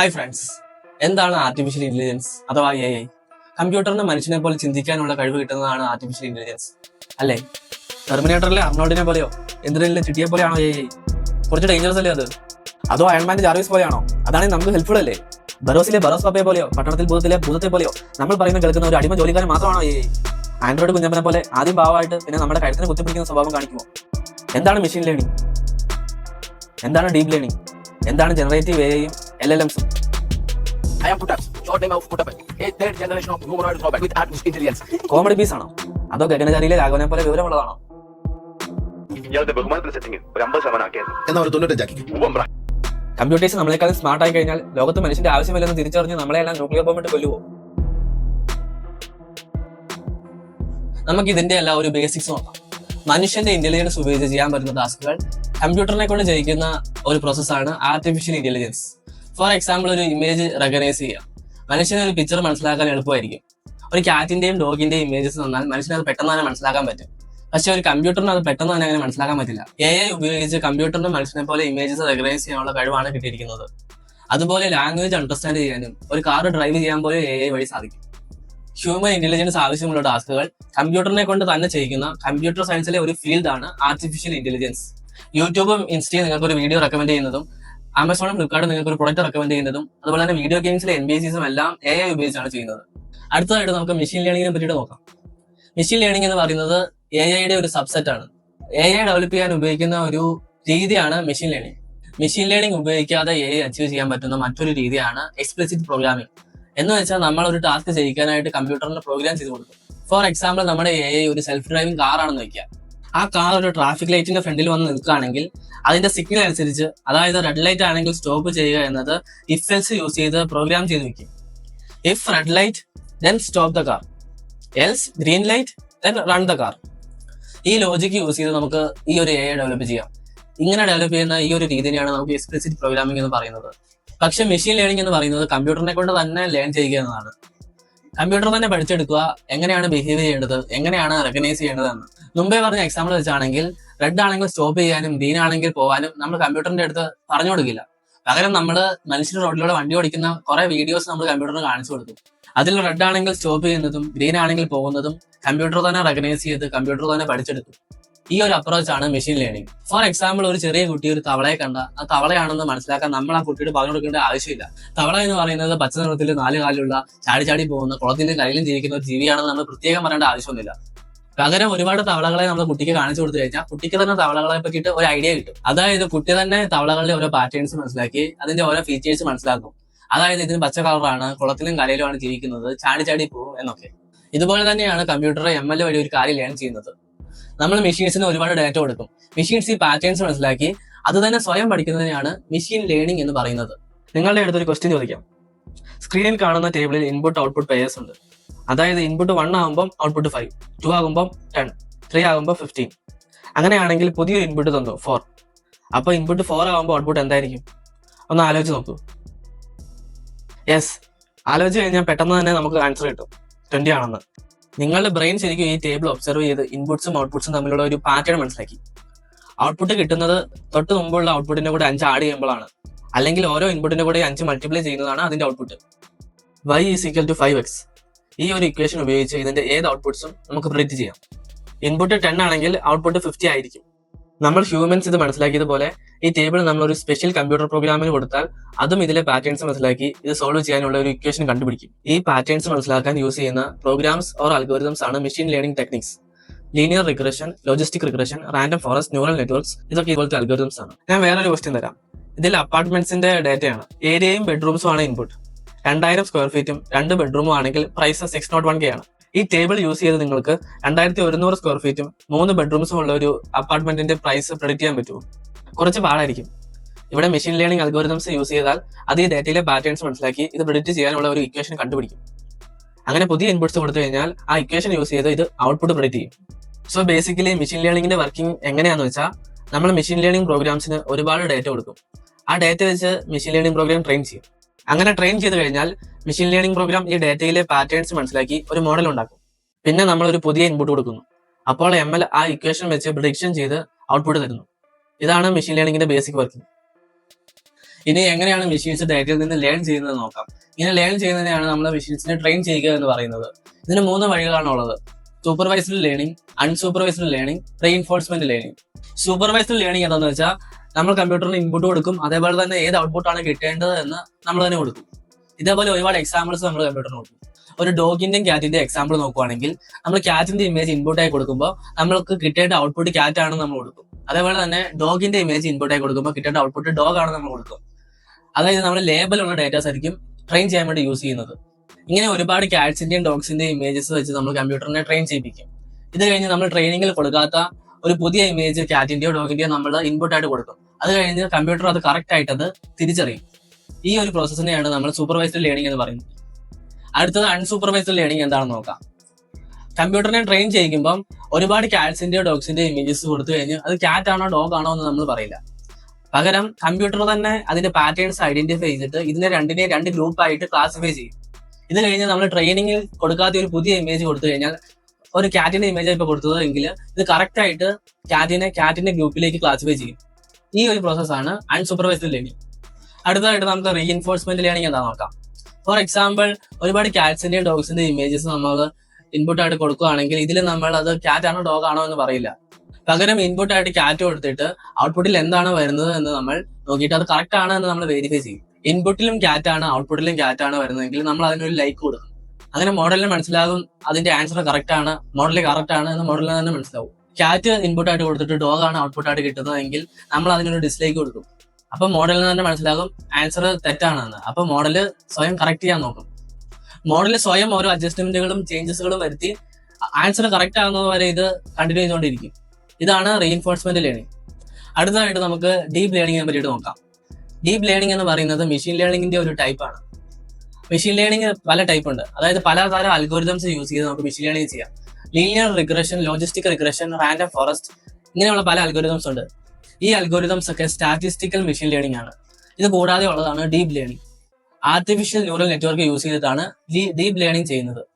Hi friends എന്താണ് artificial intelligence അഥവാ A I കമ്പ്യൂട്ടറിന് മനുഷ്യനെ പോലെ ചിന്തിക്കാനുള്ള കഴിവ് കിട്ടുന്നതാണ് ആർട്ടിഫിഷ്യൽ ഇന്റലിജൻസ് അല്ലേ? ടെർമിനേറ്ററിലെ അർണോൾഡിനെ പോലെയോ? എന്തിനെ ചിട്ടിയെ പോലെയാണോ എ ഐ കുറച്ച് ഡേഞ്ചറസ് അല്ലേ അത്? അതോ അയൺമാന്റെ ജാർവിസ് പോലെയാണോ? അതാണെങ്കിൽ നമുക്ക് ഹെൽപ്ഫുൾ അല്ലേ? ബറോസിലെ ബറോസ് പപ്പയെ പോലെയോ? പട്ടണത്തിൽ ഭൂതത്തിലെ ഭൂതത്തെ പോലെയോ? നമ്മൾ പറയുന്ന കേൾക്കുന്ന ഒരു അടിമ ജോലിക്കാരൻ മാത്രമാണോ എ ഐ ആൻഡ്രോയിഡ് കുഞ്ഞമ്മനെ പോലെ ആദ്യം ഭാവമായിട്ട് പിന്നെ നമ്മുടെ കഴുത്തിനെ കുത്തിപ്പിടിക്കുന്ന സ്വഭാവം കാണിക്കുമോ എന്താണ് മെഷീൻ ലേണിംഗ് എന്താണ് ഡീപ് ലേണിംഗ് എന്താണ് ജനറേറ്റീവ് എ ഐയും എൽ എൽ എംസും I am Putas, short name of Putapan, a third generation of humanoid robot with artificial intelligence. Comedy piece ആണോ? അതോ ഗഗനചാരിയിലെ രാഘവനെ പോലെ വിവരമുള്ളതാണോ? ഇയാളുടെ ബഹുമാനത്തിന് സെറ്റിംഗ് ഒരു അമ്പത് ശതമാനം ആക്കിയായിരുന്നു. എന്നാ ഒരു തൊണ്ണൂറ്റഞ്ചാക്കി. കമ്പ്യൂട്ടേഴ്സ് നമ്മളെക്കാളും സ്മാർട്ട് ആയി കഴിഞ്ഞാൽ ലോകത്ത് മനുഷ്യന്റെ ആവശ്യമില്ലെന്ന് തിരിച്ചറിഞ്ഞ് നമ്മളെല്ലാം ന്യൂക്ലിയർ ബോംബിട്ട് കൊല്ലുവോ? നമുക്ക് ഇതിന്റെ എല്ലാം ഒരു ബേസിക്സ് നോക്കാം. മനുഷ്യന്റെ ഇന്റലിജൻസ് ഉപയോഗിച്ച് ചെയ്യാൻ പറ്റുന്ന ടാസ്കുകൾ കമ്പ്യൂട്ടറിനെ കൊണ്ട് ജയിക്കുന്ന ഒരു പ്രോസസ്സാണ് ആർട്ടിഫിഷ്യൽ ഇന്റലിജൻസ് ഫോർ എക്സാമ്പിൾ ഒരു ഇമേജ് റെക്കഗ്നൈസ് ചെയ്യാം. മനുഷ്യന് ഒരു പിക്ചർ മനസ്സിലാക്കാൻ എളുപ്പമായിരിക്കും. ഒരു ക്യാറ്റിന്റെയും ഡോഗിന്റെയും ഇമേജസ് തന്നാൽ മനുഷ്യന് അത് പെട്ടെന്ന് തന്നെ മനസ്സിലാക്കാൻ പറ്റും. പക്ഷെ ഒരു കമ്പ്യൂട്ടറിന് അത് പെട്ടെന്ന് തന്നെ അങ്ങനെ മനസ്സിലാക്കാൻ പറ്റില്ല. എ ഐ ഉപയോഗിച്ച് കമ്പ്യൂട്ടറിന് മനുഷ്യനെ പോലെ ഇമേജസ് റെക്കഗ്നൈസ് ചെയ്യാനുള്ള കഴിവാണ് കിട്ടിയിരിക്കുന്നത്. അതുപോലെ ലാംഗ്വേജ് അണ്ടർസ്റ്റാൻഡ് ചെയ്യാനും ഒരു കാർ ഡ്രൈവ് ചെയ്യാൻ പോലും എ ഐ വഴി സാധിക്കും. ഹ്യൂമൻ ഇന്റലിജൻസ് ആവശ്യമുള്ള ടാസ്കുകൾ കമ്പ്യൂട്ടറിനെ കൊണ്ട് തന്നെ ചെയ്യിക്കുന്ന കമ്പ്യൂട്ടർ സയൻസിലെ ഒരു ഫീൽഡാണ് ആർട്ടിഫിഷ്യൽ ഇന്റലിജൻസ് യൂട്യൂബും ഇൻസ്റ്റയും നിങ്ങൾക്ക് ഒരു വീഡിയോ റെക്കമെൻഡ് ചെയ്യുന്നതും ആമസോണും ഫ്ലിപ്കാർട്ടും നിങ്ങൾക്ക് ഒരു പ്രൊഡക്റ്റ് റെക്കമെൻഡ് ചെയ്യുന്നതും അതുപോലെ തന്നെ വീഡിയോ ഗെയിംസിലെ എൻ ബി സിസും എല്ലാം എ ഐ ഉപയോഗിച്ചാണ് ചെയ്യുന്നത്. അടുത്തതായിട്ട് നമുക്ക് മെഷീൻ ലേണിംഗിനെ പറ്റിയിട്ട് നോക്കാം. മെഷീൻ ലേണിംഗ് എന്ന് പറയുന്നത് എ ഐയുടെ ഒരു സബ്സെറ്റ് ആണ്. എ ഐ ഡെവലപ്പ് ചെയ്യാൻ ഉപയോഗിക്കുന്ന ഒരു രീതിയാണ് മെഷീൻ ലേണിംഗ് മെഷീൻ ലേണിംഗ് ഉപയോഗിക്കാതെ എ ഐ അച്ചീവ് ചെയ്യാൻ പറ്റുന്ന മറ്റൊരു രീതിയാണ് എക്സ്പ്ലിസിറ്റ് പ്രോഗ്രാമിംഗ് എന്ന് വെച്ചാൽ നമ്മൾ ഒരു ടാസ്ക് ചെയ്യിക്കാനായിട്ട് കമ്പ്യൂട്ടറിന് പ്രോഗ്രാം ചെയ്ത് കൊടുക്കും. ഫോർ എക്സാമ്പിൾ നമ്മുടെ എ ഐ ഒരു സെൽഫ് ഡ്രൈവിംഗ് കാർ ആണെന്ന് വെക്കുക. ആ കാർ ഒരു ട്രാഫിക് ലൈറ്റിന്റെ ഫ്രണ്ടിൽ വന്ന് നിൽക്കുകയാണെങ്കിൽ അതിന്റെ സിഗ്നൽ അനുസരിച്ച് അതായത് റെഡ് ലൈറ്റ് ആണെങ്കിൽ സ്റ്റോപ്പ് ചെയ്യുക എന്നത് ഇഫ് യൂസ് ചെയ്ത് പ്രോഗ്രാം ചെയ്ത് വെക്കും. If red light then stop the car else green light then run the car ഈ ലോജിക്ക് യൂസ് ചെയ്ത് നമുക്ക് ഈ ഒരു എ ഡെവലപ്പ് ചെയ്യാം. ഇങ്ങനെ ഡെവലപ്പ് ചെയ്യുന്ന ഈ ഒരു രീതിയാണ് നമുക്ക് എക്സ്പ്ലിസിറ്റ് പ്രോഗ്രാമിംഗ് എന്ന് പറയുന്നത്. പക്ഷെ മെഷീൻ ലേണിംഗ് എന്ന് പറയുന്നത് കമ്പ്യൂട്ടറിനെ കൊണ്ട് തന്നെ ലേൺ ചെയ്യുക എന്നതാണ്. കമ്പ്യൂട്ടർ തന്നെ പഠിച്ചെടുക്കുക എങ്ങനെയാണ് ബിഹേവ് ചെയ്യേണ്ടത് എങ്ങനെയാണ് റെക്കഗ്നൈസ് ചെയ്യേണ്ടതെന്ന്. മുമ്പേ പറഞ്ഞ എക്സാമ്പിൾ വെച്ചാണെങ്കിൽ റെഡ് ആണെങ്കിൽ സ്റ്റോപ്പ് ചെയ്യാനും ഗ്രീൻ ആണെങ്കിൽ പോകാനും നമ്മൾ കമ്പ്യൂട്ടറിന്റെ അടുത്ത് പറഞ്ഞു കൊടുക്കില്ല. പകരം നമ്മൾ മനുഷ്യർ റോഡിലൂടെ വണ്ടി ഓടിക്കുന്ന കുറെ വീഡിയോസ് നമ്മൾ കമ്പ്യൂട്ടറിന് കാണിച്ചു കൊടുക്കും. അതിൽ റെഡ് ആണെങ്കിൽ സ്റ്റോപ്പ് ചെയ്യുന്നതും ഗ്രീൻ ആണെങ്കിൽ പോകുന്നതും കമ്പ്യൂട്ടർ തന്നെ റെക്കഗ്നൈസ് ചെയ്ത് കമ്പ്യൂട്ടർ തന്നെ പഠിച്ചെടുക്കും. ഈ ഒരു അപ്രോച്ചാണ് മെഷീൻ ലേണിംഗ് ഫോർ എക്സാമ്പിൾ ഒരു ചെറിയ കുട്ടി ഒരു തവളയെ കണ്ട ആ തവളയാണെന്ന് മനസ്സിലാക്കാൻ നമ്മൾ ആ കുട്ടിയോട് പറഞ്ഞു കൊടുക്കേണ്ട ആവശ്യമില്ല. തവള എന്ന് പറയുന്നത് പച്ച നിറത്തിൽ നാല് കാലുള്ള ചാടി ചാടി പോകുന്ന കുളത്തിന്റെ കരയിലും ജീവിക്കുന്ന ഒരു ജീവിയാണെന്ന് നമ്മൾ പ്രത്യേകം പറയേണ്ട ആവശ്യമൊന്നുമില്ല. പകരം ഒരുപാട് തവളകളെ നമ്മൾ കുട്ടിക്ക് കാണിച്ചു കൊടുത്തു കഴിഞ്ഞാൽ കുട്ടിക്ക് തന്നെ തവളകളെ പറ്റിയിട്ട് ഒരു ഐഡിയ കിട്ടും. അതായത് കുട്ടി തന്നെ തവളകളുടെ ഓരോ പാറ്റേൺസ് മനസ്സിലാക്കി അതിന്റെ ഓരോ ഫീച്ചേഴ്സ് മനസ്സിലാക്കും. അതായത് ഇതിന് പച്ച കളറാണ് കുളത്തിലും കരയിലുമാണ് ജീവിക്കുന്നത് ചാടി ചാടി പോകും എന്നൊക്കെ. ഇതുപോലെ തന്നെയാണ് കമ്പ്യൂട്ടർ എം എൽ വഴി ഒരു കാര്യം ലേൺ ചെയ്യുന്നത്. നമ്മൾ മെഷീൻസിന് ഒരുപാട് ഡാറ്റ കൊടുക്കും. മെഷീൻസ് ഈ പാറ്റേൺസ് മനസ്സിലാക്കി അത് തന്നെ സ്വയം പഠിക്കുന്നതിനാണ് മെഷീൻ ലേണിംഗ് എന്ന് പറയുന്നത്. നിങ്ങളുടെ അടുത്തൊരു ക്വസ്റ്റ്യൻ ചോദിക്കാം. സ്ക്രീനിൽ കാണുന്ന ടേബിളിൽ ഇൻപുട്ട് ഔട്ട്പുട്ട് പേയേഴ്സ് ഉണ്ട്. അതായത് ഇൻപുട്ട് വൺ ആകുമ്പോൾ ഔട്ട്പുട്ട് ഫൈവ് ടു ആകുമ്പോൾ ടെൻ ത്രീ ആകുമ്പോൾ ഫിഫ്റ്റീൻ അങ്ങനെയാണെങ്കിൽ പുതിയൊരു ഇൻപുട്ട് തന്നു ഫോർ അപ്പോൾ ഇൻപുട്ട് ഫോർ ആകുമ്പോൾ ഔട്ട്പുട്ട് എന്തായിരിക്കും? ഒന്ന് ആലോചിച്ച് നോക്കൂ. യെസ് ആലോചിച്ച് കഴിഞ്ഞാൽ പെട്ടെന്ന് തന്നെ നമുക്ക് ആൻസർ കിട്ടും. ട്വന്റി ആണെന്ന്. നിങ്ങളുടെ ബ്രെയിൻ ശരിക്കും ഈ ടേബിൾ ഒബ്സർവ് ചെയ്ത് ഇൻപുട്സും ഔട്ട്പുട്സും തമ്മിലുള്ള ഒരു പാറ്റേൺ മനസ്സിലാക്കി. ഔട്ട്പുട്ട് കിട്ടുന്നത് തൊട്ട് മുമ്പുള്ള ഔട്ട്പുട്ടിന്റെ കൂടെ അഞ്ച് ആഡ് ചെയ്യുമ്പോഴാണ്. അല്ലെങ്കിൽ ഓരോ ഇൻപുട്ടിന്റെ കൂടെ അഞ്ച് മൾട്ടിപ്ലൈ ചെയ്യുന്നതാണ് അതിന്റെ output Y is equal to five X ഈ ഒരു ഇക്വേഷൻ ഉപയോഗിച്ച് ഇതിന്റെ ഏത് ഔട്ട്പുട്സും നമുക്ക് പ്രിഡിക്റ്റ് ചെയ്യാം. ഇൻപുട്ട് ടെൻ ആണെങ്കിൽ ഔട്ട്പുട്ട് ഫിഫ്റ്റി ആയിരിക്കും. നമ്മൾ ഹ്യൂമൻസ് ഇത് മനസ്സിലാക്കിയതുപോലെ ഈ ടേബിൾ നമ്മൾ ഒരു സ്പെഷ്യൽ കമ്പ്യൂട്ടർ പ്രോഗ്രാമിന് കൊടുത്താൽ അതും ഇതിലെ പാറ്റേൺസ് മനസ്സിലാക്കി ഇത് സോൾവ് ചെയ്യാനുള്ള ഒരു ഇക്വേഷൻ കണ്ടുപിടിക്കും. ഈ പാറ്റേൺസ് മനസ്സിലാക്കാൻ യൂസ് ചെയ്യുന്ന പ്രോഗ്രാംസ് ഓർ അൽഗോരിതംസ് ആണ് machine learning techniques linear regression logistic regression random forest neural networks ഇതൊക്കെ ഇതുപോലത്തെ അൽഗോരിതംസ് ആണ്. ഞാൻ വേറൊരു ക്വസ്റ്റ്യൻ തരാം. ഇതിൽ അപ്പാർട്ട്മെന്റ്സിന്റെ ഡേറ്റയാണ് ഏരിയയും ബെഡ്റൂംസും ആണ് ഇൻപുട്ട് രണ്ടായിരം സ്ക്വയർ ഫീറ്റും രണ്ട് ബെഡ്റൂമും ആണെങ്കിൽ price six nought one K ആണ്. ഈ ടേബിൾ യൂസ് ചെയ്ത് നിങ്ങൾക്ക് രണ്ടായിരത്തി ഒരുന്നൂറ് സ്ക്വയർ ഫീറ്റും മൂന്ന് ബെഡ്റൂംസും ഉള്ള ഒരു അപ്പാർട്ട്മെന്റിന്റെ പ്രൈസ് പ്രെഡിക്റ്റ് ചെയ്യാൻ പറ്റുമോ? കുറച്ച് പാടായിരിക്കും. ഇവിടെ മെഷീൻ ലേണിംഗ് അൽഗോരിതംസ് യൂസ് ചെയ്താൽ അത് ഈ ഡേറ്റയിലെ പാറ്റേൺസ് മനസ്സിലാക്കി ഇത് പ്രെഡിക്റ്റ് ചെയ്യാനുള്ള ഒരു ഇക്വേഷൻ കണ്ടുപിടിക്കും. അങ്ങനെ പുതിയ ഇൻപുട്സ് കൊടുത്തു കഴിഞ്ഞാൽ ആ ഇക്വേഷൻ യൂസ് ചെയ്ത് ഇത് ഔട്ട്പുട്ട് പ്രെഡിക്റ്റ് ചെയ്യും. സോ ബേസിക്കലി മെഷീൻ ലേണിംഗിന്റെ വർക്കിംഗ് എങ്ങനെയാണെന്ന് വെച്ചാൽ നമ്മൾ മെഷീൻ ലേണിംഗ് പ്രോഗ്രാംസിന് ഒരുപാട് ഡേറ്റ കൊടുക്കും. ആ ഡേറ്റ വെച്ച് മെഷീൻ ലേണിംഗ് പ്രോഗ്രാം ട്രെയിൻ ചെയ്യും. അങ്ങനെ ട്രെയിൻ ചെയ്ത് കഴിഞ്ഞാൽ മെഷീൻ ലേണിംഗ് പ്രോഗ്രാം ഈ ഡേറ്റയിലെ പാറ്റേൺസ് മനസ്സിലാക്കി ഒരു മോഡൽ ഉണ്ടാക്കും. പിന്നെ നമ്മൾ ഒരു പുതിയ ഇൻപുട്ട് കൊടുക്കുന്നു. അപ്പോൾ എം എൽ ആ ഇക്വേഷൻ വെച്ച് പ്രിഡിക്ഷൻ ചെയ്ത് ഔട്ട്പുട്ട് തരുന്നു. ഇതാണ് മെഷീൻ ലേണിംഗിന്റെ ബേസിക് വർക്കിംഗ് ഇനി എങ്ങനെയാണ് മെഷീൻസ് ഡേറ്റയിൽ നിന്ന് ലേൺ ചെയ്യുന്നത് നോക്കാം. ഇങ്ങനെ ലേൺ ചെയ്യുന്നതിനെയാണ് നമ്മൾ മെഷീൻസിനെ ട്രെയിൻ ചെയ്യുക എന്ന് പറയുന്നത്. ഇതിന് മൂന്ന് വഴികളാണ് ഉള്ളത്. Supervised learning unsupervised learning reinforcement learning supervised learning എന്താണെന്ന് വെച്ചാൽ നമ്മൾ കമ്പ്യൂട്ടറിന് ഇൻപുട്ട് കൊടുക്കും. അതേപോലെ തന്നെ ഏത് ഔട്ട്പുട്ടാണ് കിട്ടേണ്ടത് എന്ന് നമ്മൾ തന്നെ കൊടുക്കും. ഇതേപോലെ ഒരുപാട് എക്സാമ്പിൾസ് നമ്മൾ കമ്പ്യൂട്ടറിന് കൊടുക്കും. ഒരു ഡോഗിന്റെയും ക്യാറ്റിന്റെ എക്സാമ്പിൾ നോക്കുവാണെങ്കിൽ നമ്മൾ ക്യാറ്റിന്റെ ഇമേജ് ഇൻപുട്ടായി കൊടുക്കുമ്പോൾ നമ്മൾക്ക് കിട്ടേണ്ട ഔട്ട്പുട്ട് ക്യാറ്റ് ആണ് നമ്മൾ കൊടുക്കും. അതേപോലെ തന്നെ ഡോഗിന്റെ ഇമേജ് ഇൻപുട്ടായി കൊടുക്കുമ്പോൾ കിട്ടേണ്ട ഔട്ട്പുട്ട് ഡോഗ് ആണ് നമ്മൾ കൊടുക്കും. അതായത് നമ്മൾ ലേബലുള്ള ഡേറ്റാസ് ആയിരിക്കും ട്രെയിൻ ചെയ്യാൻ വേണ്ടി യൂസ് ചെയ്യുന്നത്. ഇങ്ങനെ ഒരുപാട് ക്യാറ്റ്സിന്റെയും ഡോഗ്സിന്റെയും ഇമേജസ് വെച്ച് നമ്മൾ കമ്പ്യൂട്ടറിനെ ട്രെയിൻ ചെയ്യിപ്പിക്കും. ഇത് കഴിഞ്ഞ് നമ്മൾ ട്രെയിനിങ്ങിൽ കൊടുക്കാത്ത ഒരു പുതിയ ഇമേജ് ക്യാറ്റിന്റെയോ ഡോഗിന്റെയോ നമ്മൾ ഇൻപുട്ട് ആയിട്ട് കൊടുക്കും. അത് കഴിഞ്ഞ് കമ്പ്യൂട്ടർ അത് കറക്റ്റ് ആയിട്ട് അത് തിരിച്ചറിയും. ഈ ഒരു പ്രോസസ്സിനെയാണ് നമ്മൾ സൂപ്പർവൈസ്ഡ് ലേണിംഗ് എന്ന് പറയുന്നത്. അടുത്തത് അൺസൂപ്പർവൈസ്ഡ് ലേണിംഗ് എന്താണെന്ന് നോക്കാം. കമ്പ്യൂട്ടറിനെ ട്രെയിൻ ചെയ്യിക്കുമ്പം ഒരുപാട് ക്യാറ്റ്സിന്റെയോ ഡോഗ്സിന്റെയോ ഇമേജസ് കൊടുത്തു കഴിഞ്ഞ് അത് ക്യാറ്റ് ആണോ ഡോഗ് ആണോ എന്ന് നമ്മൾ പറയില്ല. പകരം കമ്പ്യൂട്ടർ തന്നെ അതിന്റെ പാറ്റേൺസ് ഐഡന്റിഫൈ ചെയ്തിട്ട് ഇതിനെ രണ്ടിനെ രണ്ട് ഗ്രൂപ്പായിട്ട് ക്ലാസിഫൈ ചെയ്യും. ഇത് കഴിഞ്ഞ് നമ്മൾ ട്രെയിനിങ്ങിൽ കൊടുക്കാത്ത ഒരു പുതിയ ഇമേജ് കൊടുത്തു കഴിഞ്ഞാൽ ഒരു ക്യാറ്റിന്റെ ഇമേജ് ആയിപ്പോ കൊടുത്തത് എങ്കിൽ ഇത് കറക്റ്റ് ആയിട്ട് ക്യാറ്റിനെ ക്യാറ്റിന്റെ ഗ്രൂപ്പിലേക്ക് ക്ലാസിഫൈ ചെയ്യും. ഈ ഒരു പ്രോസസ് ആണ് അൺസൂപ്പർവൈസ്ഡ് ലേണിംഗ് അടുത്തതായിട്ട് നമുക്ക് റീഇൻഫോഴ്സ്മെന്റ് ലേണിംഗ് എന്താ നോക്കാം. ഫോർ എക്സാമ്പിൾ ഒരുപാട് ക്യാറ്റ്സിന്റെയും ഡോഗ്സിന്റെയും ഇമേജസ് നമ്മൾ ഇൻപുട്ട് ആയിട്ട് കൊടുക്കുകയാണെങ്കിൽ ഇതിൽ നമ്മൾ അത് ക്യാറ്റ് ആണോ ഡോഗ് ആണോ എന്ന് പറയില്ല. പകരം ഇൻപുട്ട് ആയിട്ട് ക്യാറ്റ് കൊടുത്തിട്ട് ഔട്ട്പുട്ടിൽ എന്താണ് വരുന്നത് എന്ന് നമ്മൾ നോക്കിയിട്ട് അത് കറക്റ്റ് ആണ് എന്ന് നമ്മൾ വെരിഫൈ ചെയ്യും. ഇൻപുട്ടിലും ക്യാറ്റ് ആണ് ഔട്ട്പുട്ടിലും ക്യാറ്റ് ആണ് വരുന്നതെങ്കിൽ നമ്മൾ അതിനൊരു ലൈക്ക് കൊടുക്കും അങ്ങനെ മോഡലിന് മനസ്സിലാകും അതിന്റെ ആൻസർ കറക്റ്റ് ആണ് മോഡൽ കറക്റ്റ് ആണ് എന്ന് മോഡലിന് തന്നെ മനസ്സിലാവും. ക്യാറ്റ് ഇൻപുട്ട് ആയിട്ട് കൊടുത്തിട്ട് ഡോഗ് ആണ് ഔട്ട്പുട്ട് ആയിട്ട് കിട്ടുന്നതെങ്കിൽ നമ്മൾ അതിനൊരു ഡിസ്ലൈക്ക് കൊടുക്കും. അപ്പൊ മോഡലിന് തന്നെ മനസ്സിലാകും ആൻസർ തെറ്റാണെന്ന്. അപ്പൊ മോഡൽ സ്വയം കറക്റ്റ് ചെയ്യാൻ നോക്കും. മോഡൽ സ്വയം ഓരോ അഡ്ജസ്റ്റ്മെന്റുകളും ചേഞ്ചസുകളും വരുത്തി ആൻസർ കറക്റ്റ് ആകുന്നത് വരെ ഇത് കണ്ടിന്യൂ ചെയ്തുകൊണ്ടിരിക്കും. ഇതാണ് റീഇൻഫോഴ്സ്മെന്റ് ലേണിംഗ് അടുത്തതായിട്ട് നമുക്ക് ഡീപ് ലേണിംഗിനെ പറ്റിയിട്ട് നോക്കാം. ഡീപ് ലേണിംഗ് എന്ന് പറയുന്നത് മെഷീൻ ലേണിംഗിന്റെ ഒരു ടൈപ്പാണ് മെഷീൻ ലേണിംഗ് പല ടൈപ്പ് ഉണ്ട്. അതായത് പല തരം അൽഗോരിതംസ് യൂസ് ചെയ്ത് നമുക്ക് മെഷീൻ ലേണിംഗ് ചെയ്യാം. Linear regression logistic regression random forest ഇങ്ങനെയുള്ള പല അൽഗോരിതംസ് ഉണ്ട്. ഈ അൽഗോരിതംസ് ഒക്കെ സ്റ്റാറ്റിസ്റ്റിക്കൽ മെഷീൻ ലേണിംഗ് ആണ്. ഇത് കൂടാതെ ഉള്ളതാണ് deep learning artificial neural network use ചെയ്തിട്ടാണ് ഡീപ് ലേണിംഗ് ചെയ്യുന്നത്.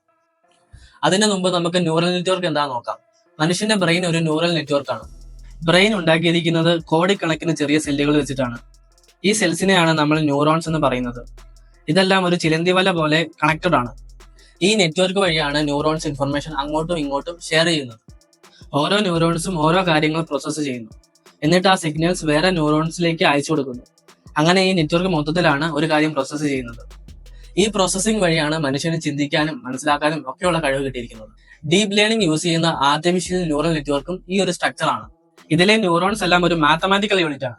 അതിനു മുമ്പ് നമുക്ക് ന്യൂറൽ നെറ്റ്വർക്ക് എന്താ നോക്കാം. മനുഷ്യന്റെ ബ്രെയിൻ ഒരു ന്യൂറൽ നെറ്റ്വർക്ക് ആണ്. ബ്രെയിൻ ഉണ്ടാക്കിയിരിക്കുന്നത് കോടിക്കണക്കിന് ചെറിയ സെല്ലുകൾ വെച്ചിട്ടാണ്. ഈ സെൽസിനെയാണ് നമ്മൾ ന്യൂറോൺസ് എന്ന് പറയുന്നത്. ഇതെല്ലാം ഒരു ചിലന്തി വല പോലെ കണക്റ്റഡ് ആണ്. ഈ നെറ്റ്വർക്ക് വഴിയാണ് ന്യൂറോൺസ് ഇൻഫർമേഷൻ അങ്ങോട്ടും ഇങ്ങോട്ടും ഷെയർ ചെയ്യുന്നത്. ഓരോ ന്യൂറോൺസും ഓരോ കാര്യങ്ങൾ പ്രോസസ്സ് ചെയ്യുന്നു. എന്നിട്ട് ആ സിഗ്നൽസ് വേറെ ന്യൂറോൺസിലേക്ക് അയച്ചു കൊടുക്കുന്നു. അങ്ങനെ ഈ നെറ്റ്വർക്ക് മൊത്തത്തിലാണ് ഒരു കാര്യം പ്രോസസ്സ് ചെയ്യുന്നത്. ഈ പ്രോസസ്സിംഗ് വഴിയാണ് മനുഷ്യന് ചിന്തിക്കാനും മനസ്സിലാക്കാനും ഒക്കെയുള്ള കഴിവ് കിട്ടിയിരിക്കുന്നത്. ഡീപ് ലേണിംഗ് യൂസ് ചെയ്യുന്ന ആർട്ടിഫിഷ്യൽ ന്യൂറൽ നെറ്റ്വർക്കും ഈ ഒരു സ്ട്രക്ചർ ആണ്. ഇതിലെ ന്യൂറോൺസ് എല്ലാം ഒരു മാത്തമാറ്റിക്കൽ യൂണിറ്റ് ആണ്.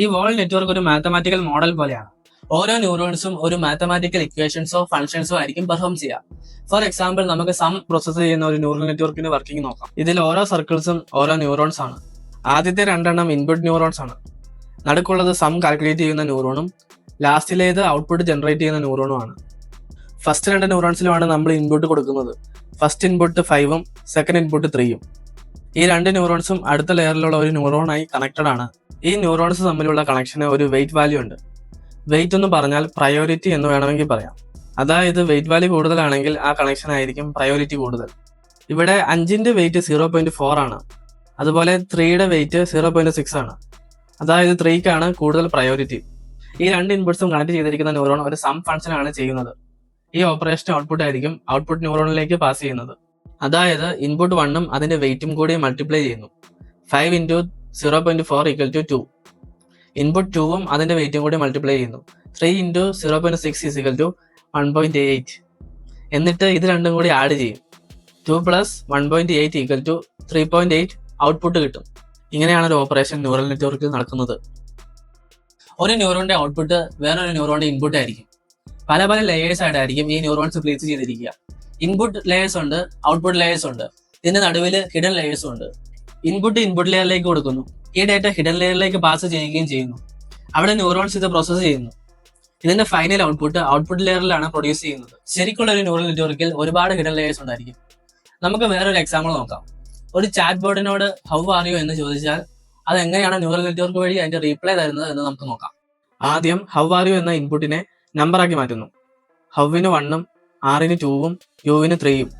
ഈ വേൾഡ് നെറ്റ്വർക്ക് ഒരു മാത്തമാറ്റിക്കൽ മോഡൽ പോലെയാണ്. ഓരോ ന്യൂറോൺസും ഒരു മാത്തമാറ്റിക്കൽ ഇക്വേഷൻസോ ഫംഗ്ഷൻസോ ആയിരിക്കും പെർഫോം ചെയ്യുക. ഫോർ എക്സാമ്പിൾ നമുക്ക് സം പ്രോസസ് ചെയ്യുന്ന ഒരു ന്യൂറൽ നെറ്റ്വർക്കിന്റെ വർക്കിംഗ് നോക്കാം. ഇതിൽ ഓരോ സർക്കിൾസും ഓരോ ന്യൂറോൺസ് ആണ്. ആദ്യത്തെ രണ്ടെണ്ണം ഇൻപുട്ട് ന്യൂറോൺസ് ആണ്. നടുക്കുള്ളത് സം കാൽക്കുലേറ്റ് ചെയ്യുന്ന ന്യൂറോണും ലാസ്റ്റിലേത് ഔട്ട്പുട്ട് ജനറേറ്റ് ചെയ്യുന്ന ന്യൂറോണും ആണ്. ഫസ്റ്റ് രണ്ട് ന്യൂറോൺസിലുമാണ് നമ്മൾ ഇൻപുട്ട് കൊടുക്കുന്നത്. ഫസ്റ്റ് ഇൻപുട്ട് ഫൈവും സെക്കൻഡ് ഇൻപുട്ട് ത്രീയും ഈ രണ്ട് ന്യൂറോൺസും അടുത്ത ലെയറിലുള്ള ഒരു ന്യൂറോണായി കണക്റ്റഡ് ആണ്. ഈ ന്യൂറോൺസ് തമ്മിലുള്ള കണക്ഷന് ഒരു വെയിറ്റ് വാല്യൂ ഉണ്ട്. വെയിറ്റ് എന്ന് പറഞ്ഞാൽ പ്രയോറിറ്റി എന്ന് വേണമെങ്കിൽ പറയാം. അതായത് വെയിറ്റ് വാല്യൂ കൂടുതലാണെങ്കിൽ ആ കണക്ഷൻ ആയിരിക്കും പ്രയോറിറ്റി കൂടുതൽ. ഇവിടെ അഞ്ചിന്റെ വെയിറ്റ് സീറോ പോയിന്റ് ഫോർ ആണ്. അതുപോലെ ത്രീയുടെ വെയിറ്റ് സീറോ പോയിന്റ് സിക്സ് ആണ്. അതായത് ത്രീക്കാണ് കൂടുതൽ പ്രയോറിറ്റി ഈ രണ്ട് ഇൻപുട്സും കണക്ട് ചെയ്തിരിക്കുന്ന ന്യൂറോൺ ഒരു സം ഫംഗ്ഷൻ ആണ് ചെയ്യുന്നത്. ഈ ഓപ്പറേഷൻ ഔട്ട്പുട്ട് ആയിരിക്കും ഔട്ട്പുട്ട് ന്യൂറോണിലേക്ക് പാസ് ചെയ്യുന്നത്. അതായത് ഇൻപുട്ട് വണ്ണും അതിന്റെ വെയിറ്റും കൂടി മൾട്ടിപ്ലൈ ചെയ്യുന്നു. Five into zero point four equal to two input ടൂവും അതിന്റെ വെയിറ്റും കൂടി മൾട്ടിപ്ലൈ ചെയ്യുന്നു. Three into zero point six is equal to one point eight എന്നിട്ട് ഇത് രണ്ടും കൂടി ആഡ് ചെയ്യും. Two plus one point eight equal to three point eight output കിട്ടും. ഇങ്ങനെയാണ് ഒരു ഓപ്പറേഷൻ ന്യൂറൽ നെറ്റ്വർക്കിൽ നടക്കുന്നത്. ഒരു ന്യൂറോണിന്റെ ഔട്ട്പുട്ട് വേറൊരു ന്യൂറോണിന്റെ ഇൻപുട്ട് ആയിരിക്കും. പല പല ലെയേഴ്സ് ആയിട്ടായിരിക്കും ഈ ന്യൂറോൺസ് പ്ലേസ് ചെയ്തിരിക്കുക. ഇൻപുട്ട് ലെയേഴ്സ് ഉണ്ട് ഔട്ട്പുട്ട് ലെയേഴ്സ് ഉണ്ട്. ഇതിന്റെ നടുവിൽ ഹിഡൻ ലെയേഴ്സും ഉണ്ട്. ഇൻപുട്ട് ഇൻപുട്ട് ലെയറിലേക്ക് കൊടുക്കുന്നു. ഈ ഡേറ്റ ഹിഡൻ ലെയറിലേക്ക് പാസ് ചെയ്യുകയും ചെയ്യുന്നു. അവിടെ ന്യൂറോൺസ് ഇത് പ്രോസസ്സ് ചെയ്യുന്നു. ഇതിന്റെ ഫൈനൽ ഔട്ട്പുട്ട് ഔട്ട്പുട്ട് ലെയറിലാണ് പ്രൊഡ്യൂസ് ചെയ്യുന്നത്. ശരിക്കുള്ള ഒരു ന്യൂറൽ നെറ്റ്വർക്കിൽ ഒരുപാട് ഹിഡൻ ലെയേഴ്സ് ഉണ്ടായിരിക്കും. നമുക്ക് വേറൊരു എക്സാമ്പിൾ നോക്കാം. ഒരു ചാറ്റ് ബോർഡിനോട് ഹൗ ആർ യു എന്ന് ചോദിച്ചാൽ അത് എങ്ങനെയാണ് ന്യൂറൽ നെറ്റ്വർക്ക് വഴി അതിന്റെ റീപ്ലൈ തരുന്നത് എന്ന് നമുക്ക് നോക്കാം. ആദ്യം ഹൗ ആർ യു എന്ന ഇൻപുട്ടിനെ നമ്പറാക്കി മാറ്റുന്നു. ഹൗവിന് വണ്ണും ആറിന് ടൂവും യുവിന് ത്രീയും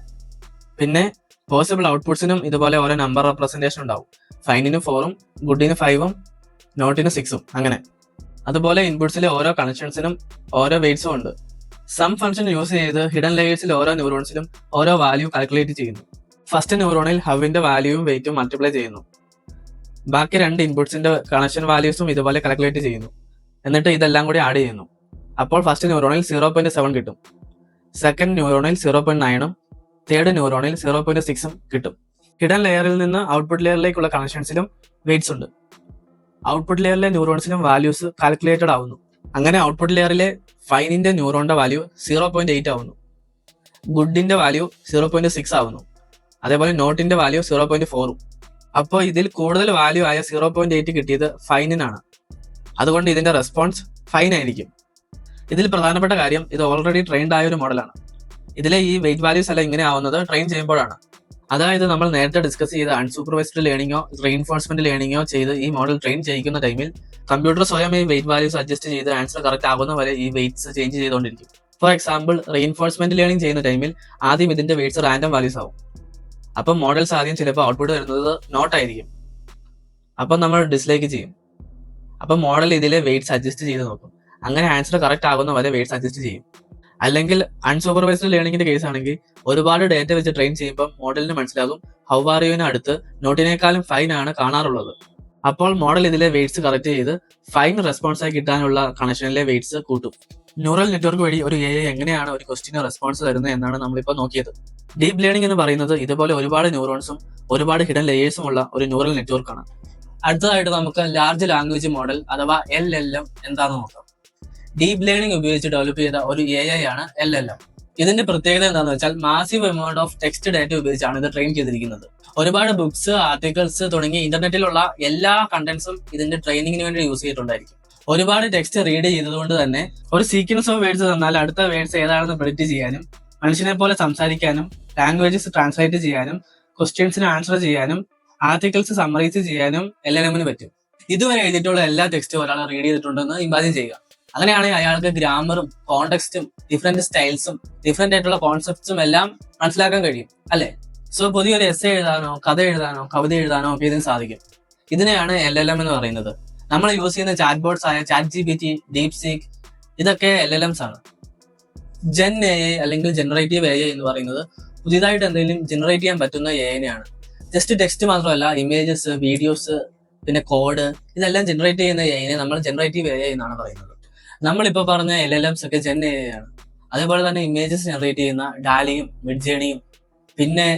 പിന്നെ പോസിബിൾ ഔട്ട്പുട്ട്സിനും ഇതുപോലെ ഓരോ നമ്പർ റെപ്രസെന്റേഷൻ ഉണ്ടാവും. ഫൈനിന് ഫോറും ഗുഡിന് ഫൈവും നോട്ടിന് സിക്സും അങ്ങനെ. അതുപോലെ ഇൻപുട്സിലെ ഓരോ കണക്ഷൻസിനും ഓരോ വെയിറ്റ്സും ഉണ്ട്. സം ഫംഗ്ഷൻ യൂസ് ചെയ്ത് ഹിഡൻ ലെയേഴ്സിൽ ഓരോ ന്യൂറോൺസിലും ഓരോ വാല്യൂ കാൽക്കുലേറ്റ് ചെയ്യുന്നു. ഫസ്റ്റ് ന്യൂറോണിൽ ഹവിന്റെ വാല്യൂവും വെയിറ്റും മൾട്ടിപ്ലൈ ചെയ്യുന്നു. ബാക്കി രണ്ട് ഇൻപുട്സിന്റെ കണക്ഷൻ വാല്യൂസും ഇതുപോലെ കാൽക്കുലേറ്റ് ചെയ്യുന്നു. എന്നിട്ട് ഇതെല്ലാം കൂടി ആഡ് ചെയ്യുന്നു. അപ്പോൾ ഫസ്റ്റ് ന്യൂറോണിൽ സീറോ പോയിന്റ് സെവൻ കിട്ടും. സെക്കൻഡ് ന്യൂറോണിൽ സീറോ പോയിന്റ് നയനും തേർഡ് ന്യൂറോണിൽ സീറോ പോയിന്റ് സിക്സും കിട്ടും. ഹിഡൻ ലെയറിൽ നിന്ന് ഔട്ട്പുട്ട് ലെയറിലേക്കുള്ള കണക്ഷൻസിലും വെയിറ്റ്സ് ഉണ്ട്. ഔട്ട്പുട്ട് ലെയറിലെ ന്യൂറോൺസിലും വാല്യൂസ് കാൽക്കുലേറ്റഡ് ആവുന്നു. അങ്ങനെ ഔട്ട്പുട്ട് ലെയറിലെ ഫൈനിന്റെ ന്യൂറോണിന്റെ വാല്യൂ സീറോ പോയിന്റ് എയ്റ്റ് ആവുന്നു. ഗുഡിന്റെ വാല്യൂ സീറോ പോയിന്റ് സിക്സ് ആവുന്നു. അതേപോലെ നോട്ടിന്റെ വാല്യൂ സീറോ പോയിന്റ് ഫോറും അപ്പോൾ ഇതിൽ കൂടുതൽ വാല്യൂ ആയ സീറോ പോയിന്റ് എയ്റ്റ് കിട്ടിയത് ഫൈനിനാണ് അതുകൊണ്ട് ഇതിന്റെ റെസ്പോൺസ് ഫൈൻ ആയിരിക്കും. ഇതിൽ പ്രധാനപ്പെട്ട കാര്യം ഇത് ഓൾറെഡി ട്രെയിൻഡ് ആയ ഒരു മോഡലാണ് ഇതിലെ ഈ വെയിറ്റ് വാല്യൂസ് എല്ലാം ഇങ്ങനെ ആവുന്നത് ട്രെയിൻ ചെയ്യുമ്പോഴാണ്. അതായത് നമ്മൾ നേരത്തെ ഡിസ്കസ് ചെയ്ത അൺസൂപ്പർവൈസ്ഡ് ലേണിംഗോ റീഇൻഫോഴ്സ്മെന്റ് ലേണിംഗോ ചെയ്ത് ഈ മോഡൽ ട്രെയിൻ ചെയ്യിക്കുന്ന ടൈമിൽ കമ്പ്യൂട്ടർ സ്വയം ഈ വെയിറ്റ് വാല്യൂസ് അഡ്ജസ്റ്റ് ചെയ്ത് ആൻസർ കറക്റ്റ് ആകുന്ന വരെ ഈ വെയിറ്റ്സ് ചേഞ്ച് ചെയ്തുകൊണ്ടിരിക്കും. ഫോർ എക്സാമ്പിൾ റീഇൻഫോഴ്സ്മെന്റ് ലേണിംഗ് ചെയ്യുന്ന ടൈമിൽ ആദ്യം ഇതിന്റെ വെയിറ്റ്സ് റാൻഡം വാല്യൂസ് ആവും. അപ്പം മോഡൽസ് ആദ്യം ചിലപ്പോൾ ഔട്ട്പുട്ട് വരുന്നത് നോട്ട് ആയിരിക്കും. അപ്പം നമ്മൾ ഡിസ്ലൈക്ക് ചെയ്യും. അപ്പം മോഡൽ ഇതിലെ വെയിറ്റ്സ് അഡ്ജസ്റ്റ് ചെയ്ത് നോക്കും. അങ്ങനെ ആൻസർ കറക്റ്റ് ആകുന്ന വരെ വെയിറ്റ്സ് അഡ്ജസ്റ്റ് ചെയ്യും. അല്ലെങ്കിൽ അൺസൂപ്പർവൈസ്ഡ് ലേണിംഗിന്റെ കേസ് ആണെങ്കിൽ ഒരുപാട് ഡേറ്റ വെച്ച് ട്രെയിൻ ചെയ്യുമ്പോൾ മോഡലിന് മനസ്സിലാകും ഹൗ ആർ യുവിന് അടുത്ത് നോട്ടിനേക്കാളും ഫൈൻ ആണ് കാണാറുള്ളത്. അപ്പോൾ മോഡൽ ഇതിലെ വെയിറ്റ്സ് കറക്റ്റ് ചെയ്ത് ഫൈൻ റെസ്പോൺസ് ആയി കിട്ടാനുള്ള കണക്ഷനിലെ വെയിറ്റ്സ് കൂട്ടും. ന്യൂറൽ നെറ്റ്വർക്ക് വഴി ഒരു എ എങ്ങനെയാണ് ഒരു ക്വസ്റ്റിന് റെസ്പോൺസ് തരുന്നത് എന്നാണ് നമ്മളിപ്പോൾ നോക്കിയത്. ഡീപ് ലേണിംഗ് എന്ന് പറയുന്നത് ഇതുപോലെ ഒരുപാട് ന്യൂറോൺസും ഒരുപാട് ഹിഡൻ ലെയേഴ്സും ഉള്ള ഒരു ന്യൂറൽ നെറ്റ്വർക്കാണ് അടുത്തതായിട്ട് നമുക്ക് ലാർജ് ലാംഗ്വേജ് മോഡൽ അഥവാ എൽ എൽ എം എന്താണെന്ന് നോക്കാം. ഡീപ് ലേണിംഗ് ഉപയോഗിച്ച് ഡെവലപ്പ് ചെയ്ത ഒരു എ ഐ ആണ് എൽ എൽ എം ഇതിന്റെ പ്രത്യേകത എന്താണെന്ന് വെച്ചാൽ massive amount of text data ഉപയോഗിച്ചാണ് ഇത് ട്രെയിൻ ചെയ്തിരിക്കുന്നത്. ഒരുപാട് ബുക്സ് ആർട്ടിക്കിൾസ് തുടങ്ങി ഇന്റർനെറ്റിലുള്ള എല്ലാ കണ്ടന്റ്സും ഇതിന്റെ ട്രെയിനിങ്ങിന് വേണ്ടി യൂസ് ചെയ്തിട്ടുണ്ടായിരിക്കും. ഒരുപാട് ടെക്സ്റ്റ് റീഡ് ചെയ്തതുകൊണ്ട് തന്നെ ഒരു സീക്വൻസ് ഓഫ് വേർഡ്സ് തന്നാൽ അടുത്ത വേർഡ്സ് ഏതാണെന്ന് പ്രെഡിക്റ്റ് ചെയ്യാനും മനുഷ്യനെ പോലെ സംസാരിക്കാനും ലാംഗ്വേജസ് ട്രാൻസ്ലേറ്റ് ചെയ്യാനും ക്വസ്റ്റ്യൻസിന് ആൻസർ ചെയ്യാനും ആർട്ടിക്കിൾസ് സമ്മറൈസ് ചെയ്യാനും എൽ പറ്റും. ഇതുവരെ എഴുതിയിട്ടുള്ള എല്ലാ ടെക്സ്റ്റും ഒരാൾ റീഡ് ചെയ്തിട്ടുണ്ടെന്ന് ഇമാജിൻ ചെയ്യുക. അങ്ങനെയാണെങ്കിൽ അയാൾക്ക് ഗ്രാമറും കോണ്ടെക്സ്റ്റും ഡിഫറെന്റ് സ്റ്റൈൽസും ഡിഫറെന്റ് ആയിട്ടുള്ള കോൺസെപ്റ്റ്സും എല്ലാം മനസ്സിലാക്കാൻ കഴിയും അല്ലെ? സോ പുതിയൊരു എസ് എഴുതാനോ കഥ എഴുതാനോ കവിത എഴുതാനോ ഒക്കെ ഇതിന് സാധിക്കും. ഇതിനെയാണ് എൽ എൽ എം എന്ന് പറയുന്നത്. നമ്മൾ യൂസ് ചെയ്യുന്ന ചാറ്റ് ബോർഡ്സ് ആയ chat G P T DeepSeek ഇതൊക്കെ എൽ എൽ എംസ് ആണ്. ജെൻ എ ഐ അല്ലെങ്കിൽ ജനറേറ്റീവ് എ ഐ എന്ന് പറയുന്നത് പുതിയതായിട്ട് എന്തെങ്കിലും ജനറേറ്റ് ചെയ്യാൻ പറ്റുന്ന എ ഐനെയാണ് ജസ്റ്റ് ടെക്സ്റ്റ് മാത്രമല്ല ഇമേജസ് വീഡിയോസ് പിന്നെ കോഡ് ഇതെല്ലാം ജനറേറ്റ് ചെയ്യുന്ന എ ഐനെ നമ്മൾ ജനറേറ്റീവ് എ ഐ എന്നാണ് പറയുന്നത്. നമ്മളിപ്പോൾ പറഞ്ഞ എൽ എൽ എംസ് ഒക്കെ ജെൻ ആണ്. അതേപോലെ തന്നെ ഇമേജസ് ജനറേറ്റ് ചെയ്യുന്ന ഡാലിയും മിഡ്ജേണിയും പിന്നെ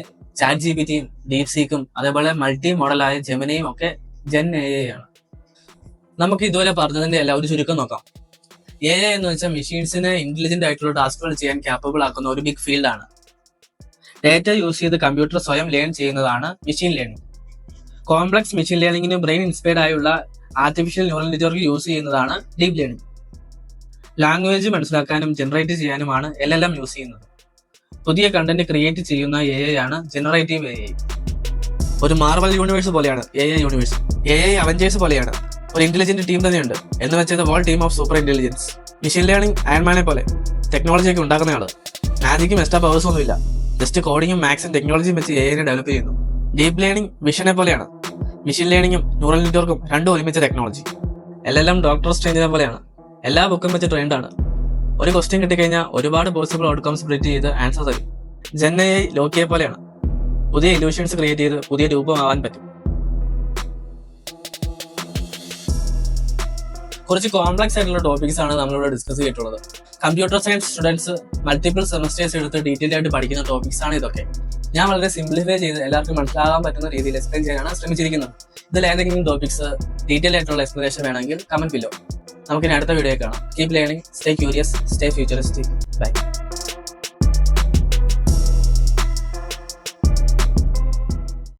ചാറ്റ് ജി പി ടിയും ഡീപ് സീക്കും അതേപോലെ മൾട്ടി മോഡലായ ജെമിനയും ഒക്കെ ജെൻ ആണ്. നമുക്ക് ഇതുവരെ പറഞ്ഞതിന്റെ എല്ലാം ഒരു ചുരുക്കം നോക്കാം. എ എന്ന് വെച്ചാൽ മെഷീൻസിനെ ഇന്റലിജന്റ് ആയിട്ടുള്ള ടാസ്കുകൾ ചെയ്യാൻ ക്യാപ്പബിൾ ആക്കുന്ന ഒരു ബിഗ് ഫീൽഡ് ആണ്. ഡേറ്റ യൂസ് ചെയ്ത് കമ്പ്യൂട്ടർ സ്വയം ലേൺ ചെയ്യുന്നതാണ് മെഷീൻ ലേണിംഗ് കോംപ്ലക്സ് മെഷീൻ ലേണിംഗിന് ബ്രെയിൻ ഇൻസ്പയർഡ് ആയുള്ള ആർട്ടിഫിഷ്യൽ ന്യൂറൽ നെറ്റ്വർക്ക് യൂസ് ചെയ്യുന്നതാണ് ഡീപ് ലേണിംഗ് ലാംഗ്വേജ് മനസ്സിലാക്കാനും ജനറേറ്റ് ചെയ്യാനുമാണ് എൽ എൽ എം യൂസ് ചെയ്യുന്നത്. പുതിയ കണ്ടന്റ് ക്രിയേറ്റ് ചെയ്യുന്ന എ ഐ ആണ് ജനറേറ്റീവ് എ ഐ ഒരു മാർവൽ യൂണിവേഴ്സ് പോലെയാണ് A I universe A I Avengers പോലെയാണ്. ഒരു ഇന്റലിജന്റ് ടീം തന്നെയുണ്ട്. എന്ന് വെച്ചത് world team of super intelligence machine learning അയൺമാനെ പോലെ. ടെക്നോളജി ഒക്കെ ഉണ്ടാക്കുന്നയാൾ മാജിക്കും എക്സ്ട്രാ പവേഴ്സ് ഒന്നുമില്ല ജസ്റ്റ് കോഡിങ്ങും മാക്സും ടെക്നോളജിയും വെച്ച് എ ഐനെ ഡെവലപ്പ് ചെയ്യുന്നു. ഡീപ് ലേണിംഗ് മിഷനെ പോലെയാണ്. മെഷീൻ ലേണിംഗും ന്യൂറൽ നെറ്റ്വർക്കും രണ്ടും ഒരുമിച്ച technology L L M doctor സ്ട്രേഞ്ചിനെ പോലെയാണ്. എല്ലാ ബുക്കും വെച്ച് ട്രെൻഡ് ആണ്. ഒരു ക്വസ്റ്റ്യൻ കിട്ടിക്കഴിഞ്ഞാൽ ഒരുപാട് പോസിബിൾ ഔട്ട്കംസ് പ്രിറ്റ് ചെയ്ത് ആൻസർ തരും. ജെന്നയെ ലോക്കിയെ പോലെയാണ്. പുതിയ ഇലൂഷൻസ് ക്രിയേറ്റ് ചെയ്ത് പുതിയ രൂപമാവാൻ പറ്റും. കുറച്ച് കോംപ്ലക്സ് ആയിട്ടുള്ള ടോപ്പിക്സ് ആണ് നമ്മളിവിടെ ഡിസ്കസ് ചെയ്തിട്ടുള്ളത്. Computer science students multiple semesters എടുത്ത് ഡീറ്റെയിൽ ആയിട്ട് പഠിക്കുന്ന ടോപ്പിക്സ് ആണ് ഇതൊക്കെ. ഞാൻ വളരെ സിംപ്ലിഫൈ ചെയ്ത് എല്ലാവർക്കും മനസ്സിലാകാൻ പറ്റുന്ന രീതിയിൽ എക്സ്പ്ലെയിൻ ചെയ്യാനാണ് ശ്രമിച്ചിരിക്കുന്നത്. ഇതിൽ ഏതെങ്കിലും ടോപ്പിക്സ് ഡീറ്റെയിൽ ആയിട്ടുള്ള എക്സ്പ്ലനേഷൻ വേണമെങ്കിൽ കമന്റ് ബിലോ നമുക്കിനി അടുത്ത വീഡിയോ കാണാം. Keep learning stay curious stay futuristic bye